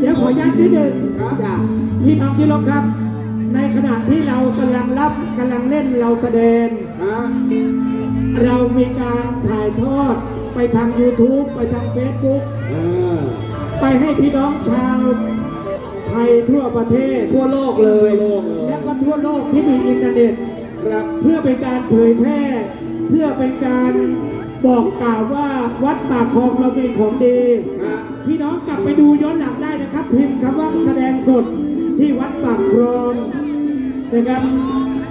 เดี๋ยวขออนุญาตนิดนึงครับจ้ะพี่น้องที่รักครับ ในขณะที่เรากำลังรับกำลังเล่นเราแสดง เรามีการถ่ายทอดไปทาง YouTube ไปทาง Facebook ไปให้พี่น้องชาวไทยทั่วประเทศ ทั่วโลกเลย ทั่วลเลย และก็ทั่วโลกที่มีอินเทอร์เน็ต ครับ เพื่อเป็นการเผยแพร่ เพื่อเป็นการ บอกกล่าวว่าวัดปากคลองเราเป็นของดี พี่น้องกลับไปดูย้อนหลังได้นะครับ พิมพ์คำว่าแสดงสดที่วัดปากคลองนะครับ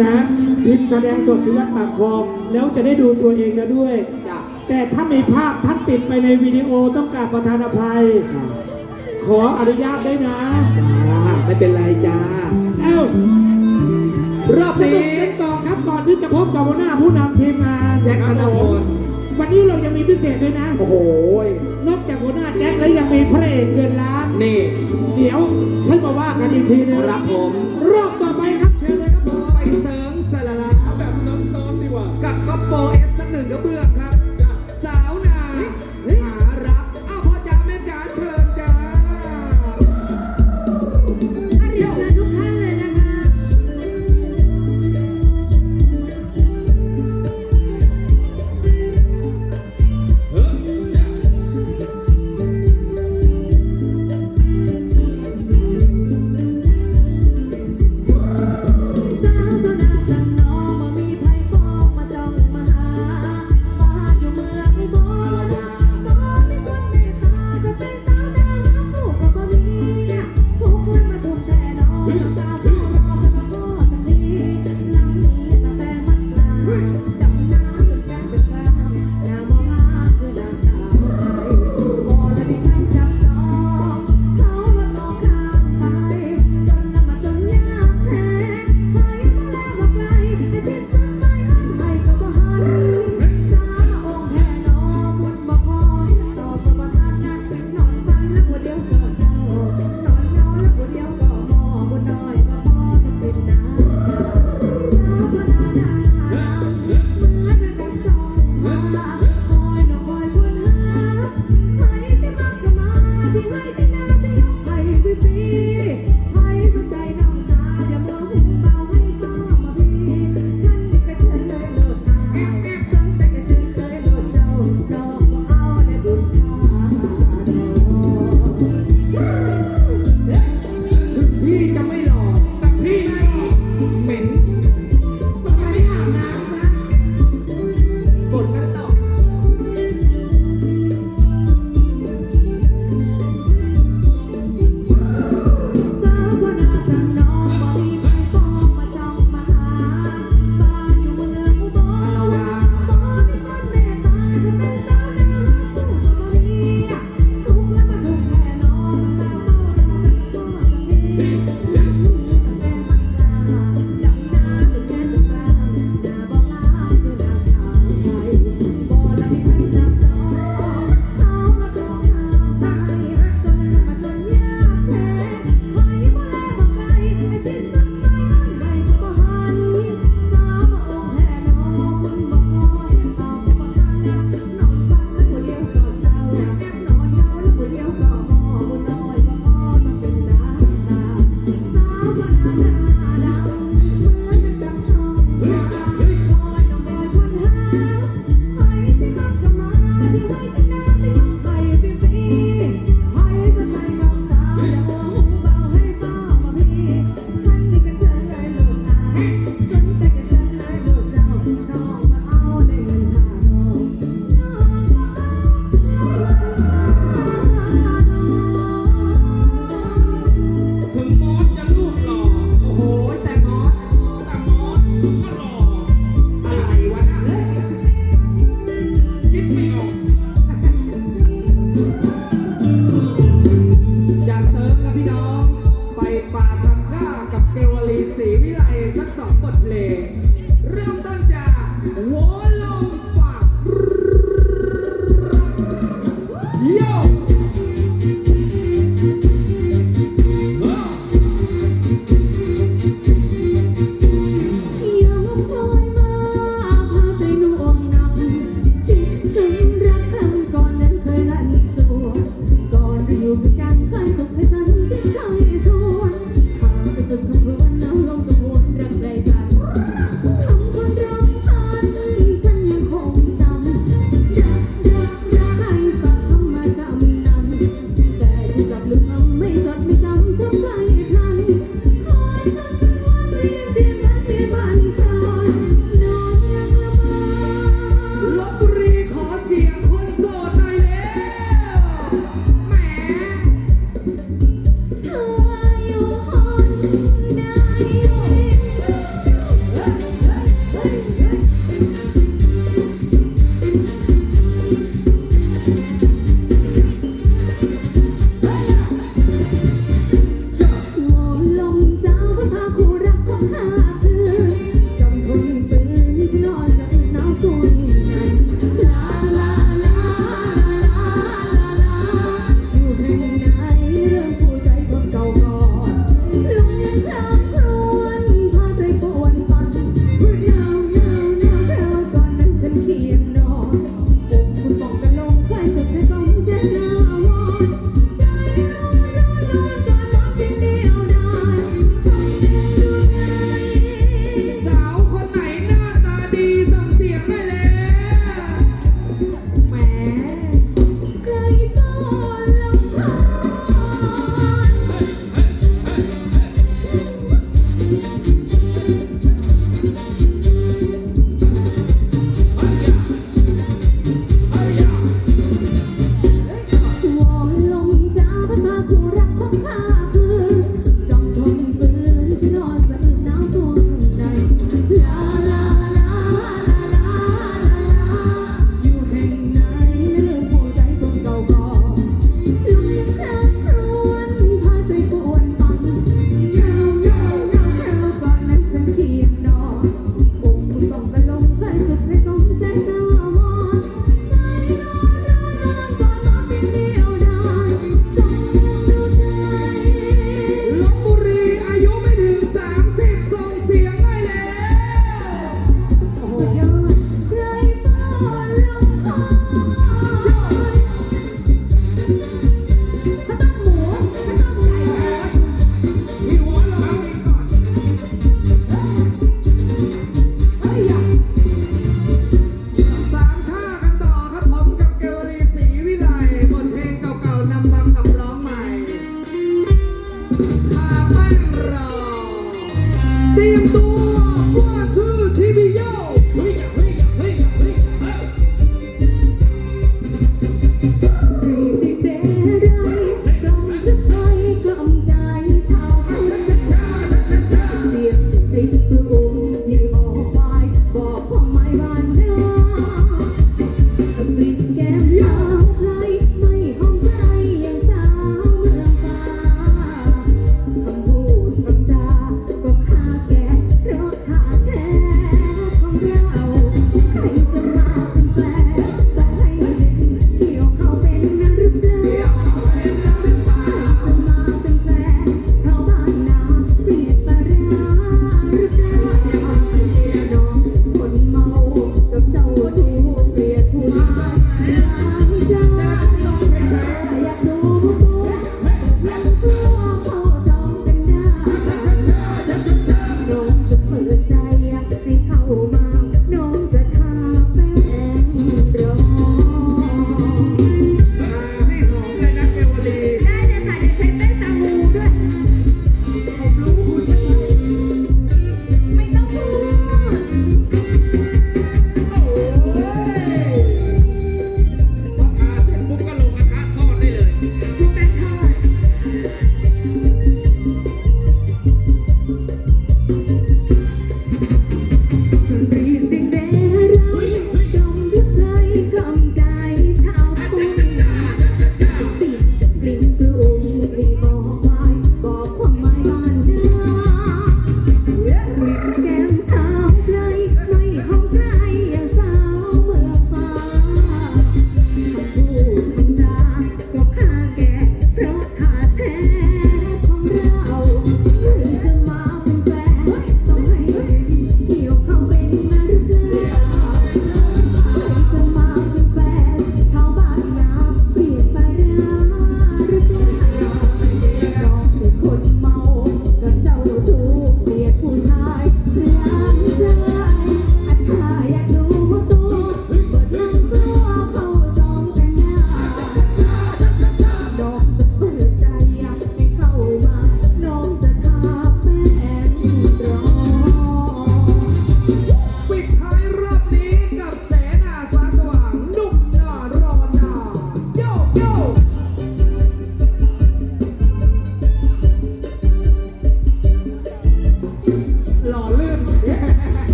นะพิมพ์แสดงสดที่วัดปากคลองแล้วจะได้ดูตัวเองนะด้วย แต่ถ้ามีภาพท่านติดไปในวิดีโอต้องกราบประธานอภัย ขออนุญาตได้นะไม่เป็นไรจ้าเอ้ารอบนี้ต่อครับก่อนที่จะพบกับหัวหน้าผู้นำทีมงานแจ็คธนพล วันนี้เรายังมีพิเศษด้วยนะ โอ้โหนอกจากหัวหน้าแจ็คแล้วยังมีพระเอกเงินล้าน นี่ เดี๋ยวขึ้นมาว่ากันอีกทีนึง ครับผม รอบ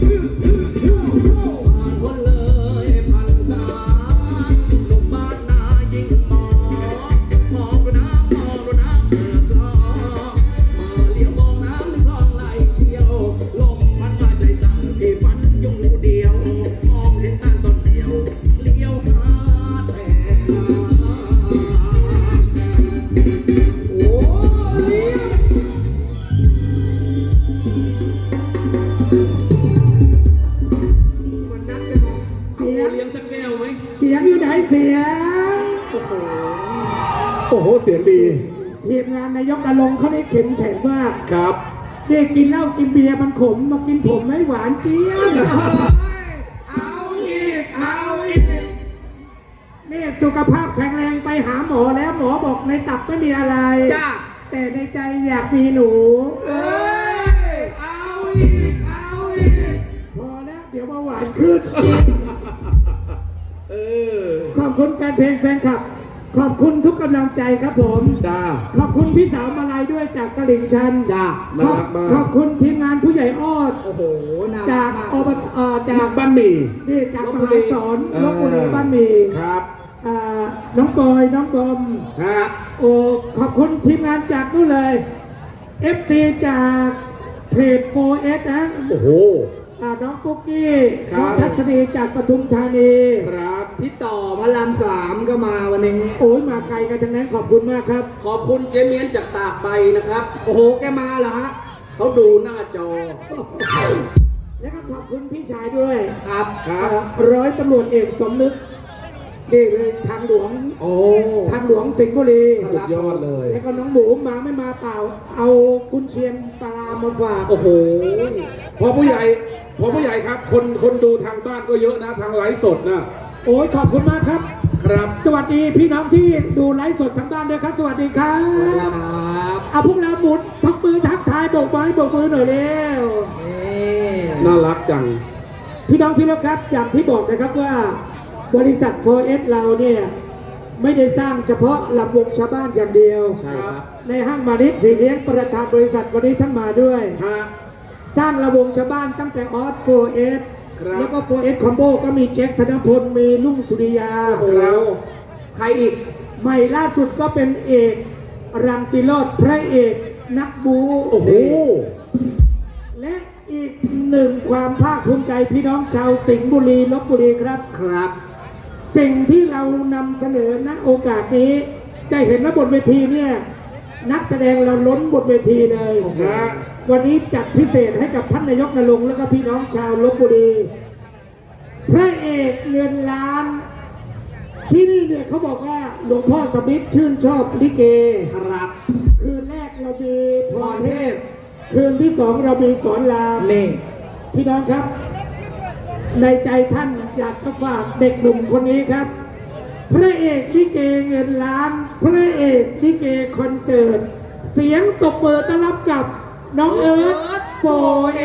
go, go, go. เสียง โอ้โห โอ้โห เสียงดี ทีมงานนายกกระลงเขาได้เข็มแข็งมากครับ เด็กกินเหล้ากินเบียร์มันขมมากินผมไม่หวานเจี๊ยบเอาอีก เอาอีกนี่สุขภาพแข็งแรงไปหาหมอแล้วหมอบอกในตับไม่มีอะไร จ้า แต่ในใจอยากมีหนู เอ้ย เอาอีก เอาอีก พอแล้วเดี๋ยวมาหวานขึ้น นเพลงแฟนคลับ ขอบคุณทุกกำลังใจครับผม จ้า ขอบคุณพี่สาวมาลัยด้วยจากตลิ่งชันจ้าขอบน่ารักมาก ขอบคุณทีมงานผู้ใหญ่อ้อโอ้โหน่าจากมากอบตเอ่อจากบ้านหมี่ นี่จากลพมบุรี หาสอนเออลบบุรีบ้านหมีครับอ่าน้องบอยน้องบอม ฮะโอ้ขอบคุณทีมงานจากนู่นเลย FC จากเพจ 4S นะโอ้โห อ่าน้องปุ๊กกี้ ครับ น้องทัศนีจากปทุมธานี ครับ พี่ต่อพระรามสามก็มาวันนี้ โอ้ยมาไกลกันทั้งนั้นขอบคุณมากครับ ขอบคุณเจเมียนจากตากใบนะครับ โอ้โหแกมาเหรอฮะเขาดูหน้าจอ แล้วก็ขอบคุณพี่ชายด้วยครับครับอ่าร้อยตำรวจเอกสมนึกนี่เลยทางหลวงโอ้ทางหลวงสิงห์บุรีสุดยอดเลย แล้วก็น้องหมูมาไม่มาเปล่า เอากุนเชียงปลามาฝากโอ้โห พอผู้ใหญ่ พอผู้ใหญ่ครับ คนคนดูทางบ้านก็เยอะนะ ทางไลฟ์สดนะ โอ้ยขอบคุณมากครับ ครับสวัสดีพี่น้องที่ดูไลฟ์สดทางบ้านด้วยครับ สวัสดีครัครับบเอาพวกเราหมุนทักมือทักทายโบกไม้โบกมือหน่อยเร็วนี่น่ารักจัง พี่น้องที่รักครับอย่างที่บอกนะครับว่าบริษัท 4S เราเนี่ยไม่ได้สร้างเฉพาะลำวงชาวบ้านอย่างเดียว ใช่ครับในห้างมานิดสีเลี้ยงประธานบริษัทวันนี้ท่านมาด้วย ฮะสร้างระวงชาวบ้านตั้งแต่ออส 4S ครับแล้วก็ 4S Combo ก็มีแจ็คธนพลมีลุงสุริยาโอ้โหใครอีก ใหม่ล่าสุดก็เป็นเอกรังสิโรดพระเอกนักบูโอ้โห และอีกหนึ่งความภาคภูมิใจพี่น้องชาวสิงห์บุรีลบบุรีครับ ครับ สิ่งที่เรานำเสนอณโอกาสนี้ จะเห็นว่าบนเวทีเนี่ยนักแสดงเราล้นบนเวทีเลย ฮะ วันนี้จัดพิเศษให้กับท่านนายกนรงค์และก็พี่น้องชาวลบบุรี พระเอกเงินล้าน ที่นี่เนี่ยเขาบอกว่าหลวงพ่อสมิทธชื่นชอบลิเกครับ คืนแรกเรามีพรเทพ คืนที่สองเรามีสอนรามนี่พี่น้องครับ ในใจท่านอยากจะฝากเด็กหนุ่มคนนี้ครับ พระเอกลิเกเงินล้าน พระเอกลิเกคอนเสิร์ต เสียงตบมือต้อนรับกับ น้องเอิร์ธโฟเอ